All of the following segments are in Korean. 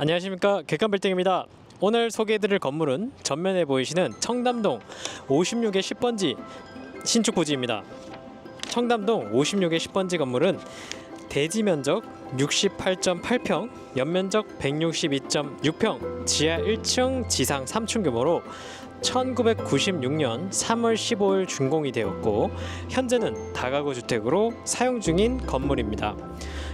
안녕하십니까 객관빌딩입니다. 오늘 소개해드릴 건물은 전면에 보이시는 청담동 56의 10번지 신축 부지입니다. 청담동 56의 10번지 건물은 대지 면적 68.8평, 연면적 162.6평, 지하 1층, 지상 3층 규모로 1996년 3월 15일 준공이 되었고 현재는 다가구 주택으로 사용 중인 건물입니다.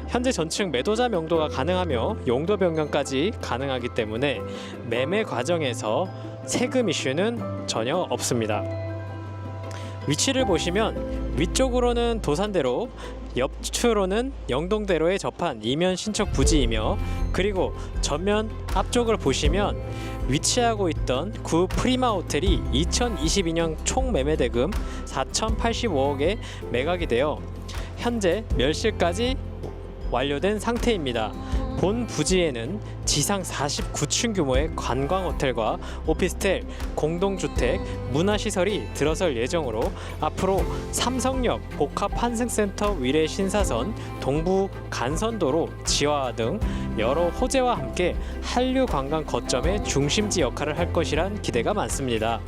현재 전층 매도자 명도가 가능하며 용도 변경까지 가능하기 때문에 매매 과정에서 세금 이슈는 전혀 없습니다. 위치를 보시면 위쪽으로는 도산대로 옆으로는 영동대로에 접한 이면 신축 부지이며 그리고 전면 앞쪽을 보시면 위치하고 있던 구 프리마 호텔이 2022년 총 매매 대금 4,085억에 매각이 되어 현재 멸실까지 완료된 상태입니다. 본 부지에는 지상 49층 규모의 관광 호텔과 오피스텔, 공동주택, 문화시설이 들어설 예정으로 앞으로 삼성역 복합 환승센터 위례 신사선, 동부 간선도로 지화 등 여러 호재와 함께 한류 관광 거점의 중심지 역할을 할 것이란 기대가 많습니다.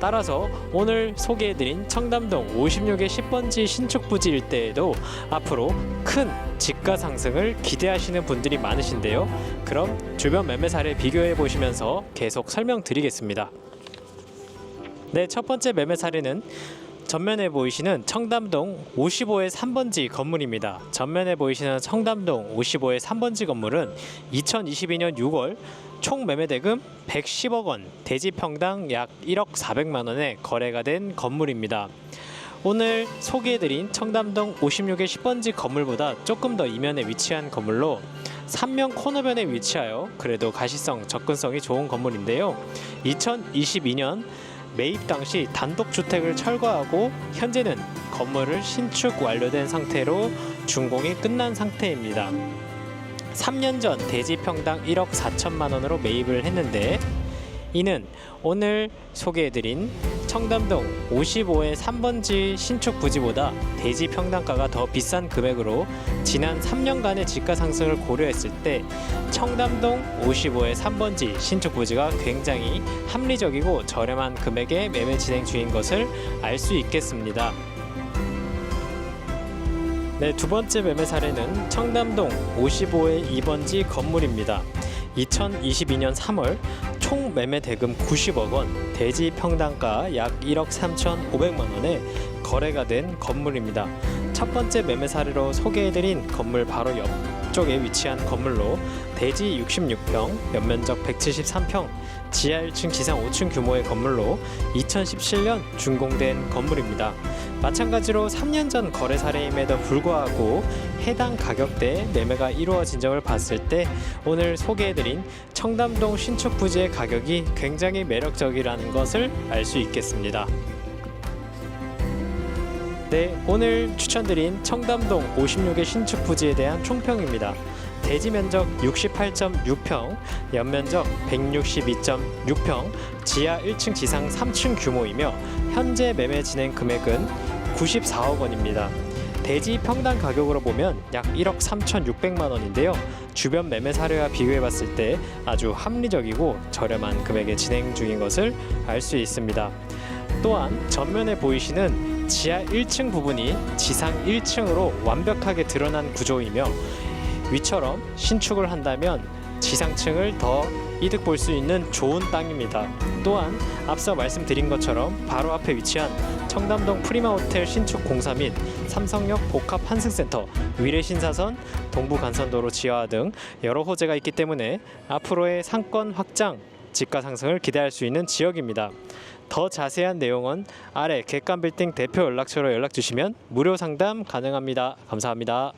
따라서 오늘 소개해드린 청담동 56의 10번지 신축 부지 일대에도 앞으로 큰 집가 상승을 기대하시는 분들이 많으신데요. 그럼 주변 매매 사례 비교해 보시면서 계속 설명드리겠습니다. 네, 첫 번째 매매 사례는 전면에 보이시는 청담동 55의 3번지 건물입니다. 전면에 보이시는 청담동 55의 3번지 건물은 2022년 6월 총 매매 대금 110억 원, 대지 평당 약 1억 400만 원에 거래가 된 건물입니다. 오늘 소개해드린 청담동 56의 10번지 건물보다 조금 더 이면에 위치한 건물로 삼면 코너변에 위치하여 그래도 가시성, 접근성이 좋은 건물인데요. 2022년 매입 당시 단독 주택을 철거하고 현재는 건물을 신축 완료된 상태로 준공이 끝난 상태입니다. 3년 전 대지 평당 1억 4천만 원으로 매입을 했는데 이는 오늘 소개해드린 청담동 55의 3번지 신축 부지보다 대지 평당가가 더 비싼 금액으로 지난 3년간의 집가 상승을 고려했을 때 청담동 55의 3번지 신축 부지가 굉장히 합리적이고 저렴한 금액에 매매 진행 중인 것을 알 수 있겠습니다. 네, 두 번째 매매 사례는 청담동 55의 2번지 건물입니다. 2022년 3월 총 매매 대금 90억 원, 대지 평당가 약 1억 3,500만 원에 거래가 된 건물입니다. 첫 번째 매매 사례로 소개해드린 건물 바로 옆 쪽에 위치한 건물로 대지 66평, 연면적 173평, 지하 1층, 지상 5층 규모의 건물로 2017년 준공된 건물입니다. 마찬가지로 3년 전 거래 사례임에도 불구하고 해당 가격대에 매매가 이루어진 점을 봤을 때 오늘 소개해드린 청담동 신축 부지의 가격이 굉장히 매력적이라는 것을 알 수 있겠습니다. 네, 오늘 추천드린 청담동 56의 신축 부지에 대한 총평입니다. 대지 면적 68.6평, 연면적 162.6평, 지하 1층 지상 3층 규모이며 현재 매매 진행 금액은 94억 원입니다. 대지 평당 가격으로 보면 약 1억 3,600만 원인데요. 주변 매매 사례와 비교해 봤을 때 아주 합리적이고 저렴한 금액에 진행 중인 것을 알 수 있습니다. 또한 전면에 보이시는 지하 1층 부분이 지상 1층으로 완벽하게 드러난 구조이며 위처럼 신축을 한다면 지상층을 더 이득 볼 수 있는 좋은 땅입니다. 또한 앞서 말씀드린 것처럼 바로 앞에 위치한 청담동 프리마 호텔 신축 공사 및 삼성역 복합 환승센터, 위례 신사선, 동부 간선도로 지하 등 여러 호재가 있기 때문에 앞으로의 상권 확장, 집가 상승을 기대할 수 있는 지역입니다. 더 자세한 내용은 아래 객관빌딩 대표 연락처로 연락 주시면 무료 상담 가능합니다. 감사합니다.